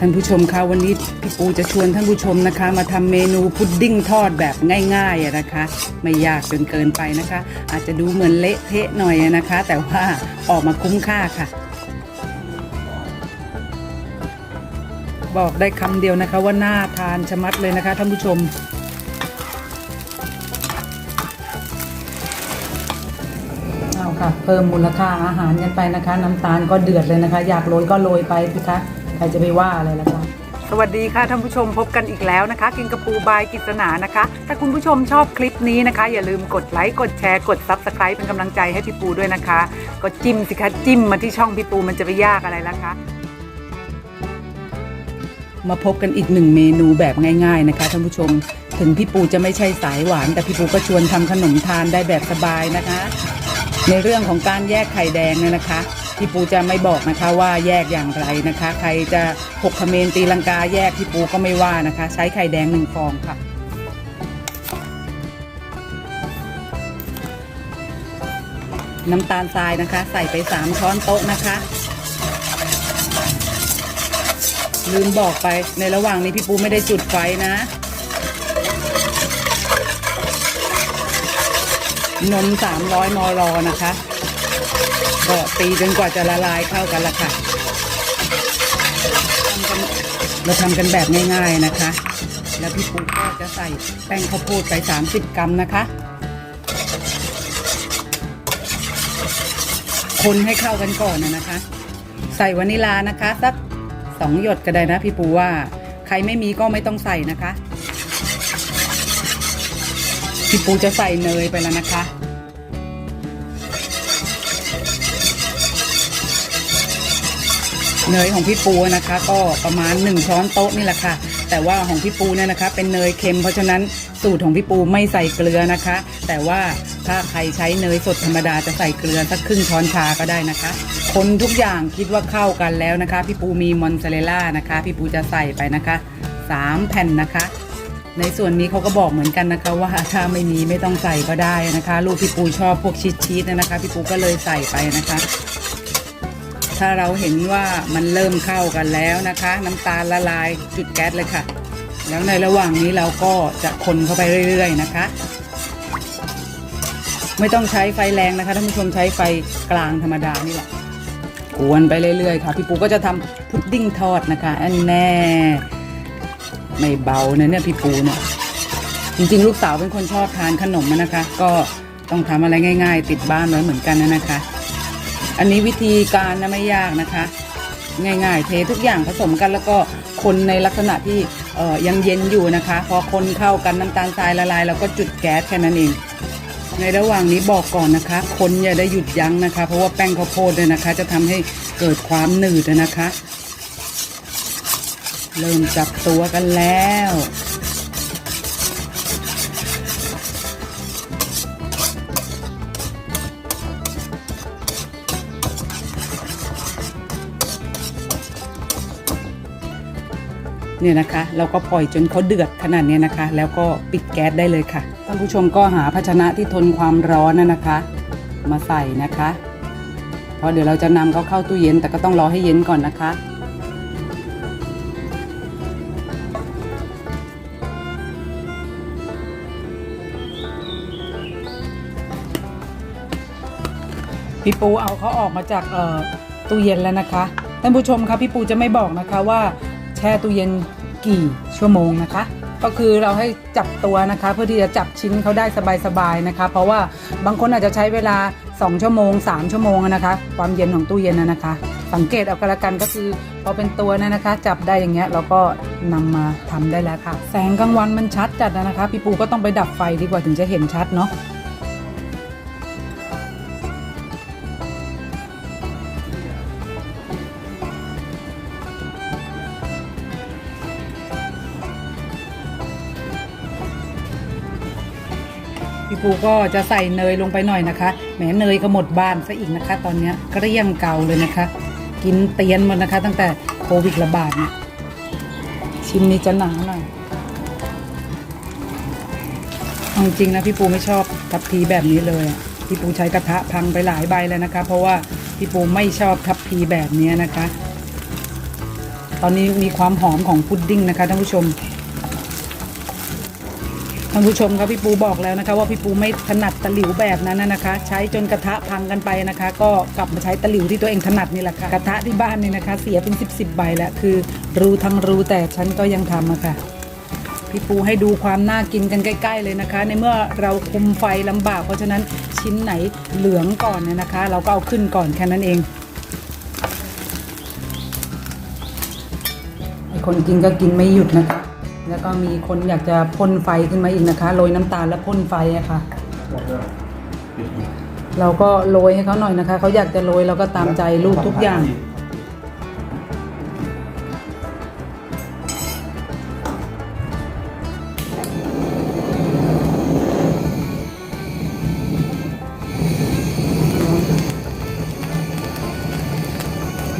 ท่านผู้ชมคะวันนี้พี่ปูจะชวนท่านผู้ชมนะคะ มาทำเมนูพุดดิ้งทอดแบบง่ายๆนะคะ ไม่ยากจนเกินไปนะคะ อาจจะดูเหมือนเละเทะหน่อยนะคะ แต่ว่าออกมาคุ้มค่าค่ะ บอกได้คำเดียวนะคะว่าน่าทานชะมัดเลยนะคะท่านผู้ชมเอาค่ะ เพิ่มมูลค่าอาหารกันไปนะคะ น้ำตาลก็เดือดเลยนะคะ อยากโรยก็โรยไปสิคะ ใครจะไปว่าอะไรล่ะคะสวัสดีค่ะท่านผู้ชมพบกันอีกแล้วนะคะ กินกระปูบายกิษณานะคะ ถ้าคุณผู้ชมชอบคลิปนี้นะคะ อย่าลืมกดไลค์กดแชร์กดซับสไคร b ์เป็นกำลังใจให้พี่ปูด้วยนะคะ ก็จิ้มสิคะจิ้มมาที่ช่องพี่ปูมันจะไปยากอะไรล่ะคะ มาพบกันอีกหนึ่งเมนูแบบง่ายๆนะคะท่านผู้ชม ถึงพี่ปูจะไม่ใช่สายหวาน แต่พี่ปูก็ชวนทำขนมทานได้แบบสบายนะคะ ในเรื่องของการแยกไข่แดงเนี่ยนะคะ พี่ปูจะไม่บอกนะคะว่าแยกอย่างไรนะคะ ใครจะหกเขมรตีลังกาแยกพี่ปูก็ไม่ว่านะคะ ใช้ไข่แดงหนึ่งฟองค่ะน้ำตาลทรายนะคะ ใส่ไปสามช้อนโต๊ะนะคะ ลืมบอกไปในระหว่างนี้พี่ปูไม่ได้จุดไฟนะ นม 300 มลนะคะ ก็ตีจนกว่าจะละลายเข้ากันละค่ะเราทำกันแบบง่ายๆนะคะ แล้วพี่ปูก็จะใส่แป้งข้าวโพดไป 30 กรัมนะคะ คนให้เข้ากันก่อนนะนะคะ ใส่วานิลานะคะสักสองหยดก็ได้นะพี่ปูว่าใครไม่มีก็ไม่ต้องใส่นะคะ พี่ปูจะใส่เนยไปแล้วนะคะ เนยของพี่ปูนะคะ ก็ประมาณ 1 ช้อนโต๊ะนี่แหละค่ะ แต่ว่าของพี่ปูเนี่ยนะคะ เป็นเนยเค็มเพราะฉะนั้นสูตรของพี่ปูไม่ใส่เกลือนะคะ แต่ว่าถ้าใครใช้เนยสดธรรมดาจะใส่เกลือสักครึ่งช้อนชาก็ได้นะคะ คนทุกอย่างคิดว่าเข้ากันแล้วนะคะ พี่ปูมีมอนซาเรลล่านะคะ พี่ปูจะใส่ไปนะคะ 3 แผ่นนะคะในส่วนนี้เขาก็บอกเหมือนกันนะคะว่าถ้าไม่มีไม่ต้องใส่ก็ได้นะคะ ลูกพี่ปูชอบพวกชีสชีสนะคะ พี่ปูก็เลยใส่ไปนะคะ ถ้าเราเห็นว่ามันเริ่มเข้ากันแล้วนะคะ น้ำตาลละลายจุดแก๊สเลยค่ะ แล้วในระหว่างนี้เราก็จะคนเข้าไปเรื่อยๆนะคะ ไม่ต้องใช้ไฟแรงนะคะท่านผู้ชมใช้ไฟกลางธรรมดานี่แหละกวนไปเรื่อยๆค่ะ พี่ปูก็จะทำพุดดิ้งทอดนะคะอันแน่ไม่เบานะเนี่ยพี่ปูเนี่ยจริงๆ ลูกสาวเป็นคนชอบทานขนมนะคะ ก็ต้องทำอะไรง่าย ๆ ติดบ้านไว้เหมือนกันนะนะคะ อันนี้วิธีการนะไม่ยากนะคะ ง่ายๆ เททุกอย่างผสมกันแล้วก็คนในลักษณะที่ยังเย็นอยู่นะคะ พอคนเข้ากันน้ำตาลทรายละลายเราก็จุดแก๊สแค่นั้นเอง ในระหว่างนี้บอกก่อนนะคะ คนอย่าได้หยุดยั้งนะคะ เพราะว่าแป้งข้าวโพดเนี่ยนะคะ จะทำให้เกิดความหนืดนะคะ เริ่มจับตัวกันแล้ว เนี่ยนะคะเราก็ปล่อยจนเขาเดือดขนาดนี้นะคะ แล้วก็ปิดแก๊สได้เลยค่ะท่านผู้ชมก็หาภาชนะที่ทนความร้อนนะนะคะ มาใส่นะคะเพราะเดี๋ยวเราจะนำเขาเข้าตู้เย็นแต่ก็ต้องรอให้เย็นก่อนนะคะพี่ปูเอาเขาออกมาจากตู้เย็นแล้วนะคะท่านผู้ชมคะพี่ปูจะไม่บอกนะคะว่า แช่ตู้เย็นกี่ชั่วโมงนะคะ ก็คือเราให้จับตัวนะคะ เพื่อที่จะจับชิ้นเขาได้สบายๆนะคะ เพราะว่าบางคนอาจจะใช้เวลา 2 ชั่วโมง 3 ชั่วโมงนะคะ ความเย็นของตู้เย็นนะนะคะ สังเกตเอากันละกันก็คือพอเป็นตัวนะนะคะ จับได้อย่างเงี้ยเราก็นำมาทำได้แล้วค่ะ แสงกลางวันมันชัดจัดนะคะ พี่ปูก็ต้องไปดับไฟดีกว่าถึงจะเห็นชัดเนาะ พี่ปูก็จะใส่เนยลงไปหน่อยนะคะแหมเนยก็หมดบ้านซะอีกนะคะ ตอนนี้เกลี้ยงเก่าเลยนะคะ กินเตียนหมดนะคะ ตั้งแต่โควิดระบาดเนี่ยชิมนี้จะหนาหน่อยเอาจริงนะพี่ปูไม่ชอบทับพีแบบนี้เลยอะพี่ปูใช้กระทะพังไปหลายใบเลยนะคะ เพราะว่าพี่ปูไม่ชอบทับพีแบบนี้นะคะ ตอนนี้มีความหอมของพุดดิ้งนะคะท่านผู้ชม ท่านผู้ชมครับพี่ปูบอกแล้วนะคะ ว่าพี่ปูไม่ถนัดตะหลิวแบบนั้นนะนะคะ ใช้จนกระทะพังกันไปนะคะ ก็กลับมาใช้ตะหลิวที่ตัวเองถนัดนี่แหละค่ะกระทะที่บ้านนี่นะคะ เสียเป็น 10บสใบแล้วคือ รู้ทั้งรู้แต่ฉันก็ยังทำอะค่ะพี่ปูให้ดูความน่ากินกันใกล้ ๆ เลยนะคะ ในเมื่อเราคุมไฟลำบาก เพราะฉะนั้นชิ้นไหนเหลืองก่อนเนี่ยนะคะ เราก็เอาขึ้นก่อนแค่นั้นเองคนกินก็กินไม่หยุดนะคะ แล้วก็มีคนอยากจะพ่นไฟขึ้นมาอีกนะคะโรยน้ำตาลแล้วพ่นไฟอะค่ะ เราก็โรยให้เขาหน่อยนะคะเขาอยากจะโรยเราก็ตามใจลูกทุกอย่าง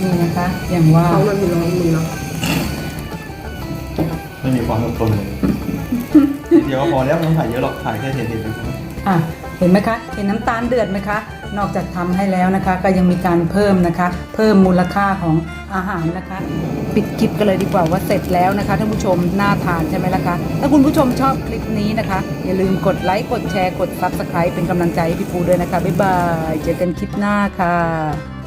นี่นะคะ อย่างว่า เขามันมีร้อนมือเนาะ มีความอดทนเลยทีเดียวพอแล้วไม่ต้องถ่ายเยอะหรอกถ่ายแค่เห็นเห็นอะเห็นไหมคะ เห็นน้ำตาลเดือดไหมคะ นอกจากทำให้แล้วนะคะ ก็ยังมีการเพิ่มนะคะ เพิ่มมูลค่าของอาหารนะคะ ปิดคลิปกันเลยดีกว่าว่าเสร็จแล้วนะคะท่านผู้ชมน่าทานใช่ไหมล่ะคะ ถ้าคุณผู้ชมชอบคลิปนี้นะคะ อย่าลืมกดไลค์กดแชร์กด Subscribe เป็นกำลังใจให้พี่ปูด้วยนะคะบ๊ายบายเจอกันคลิปหน้าค่ะ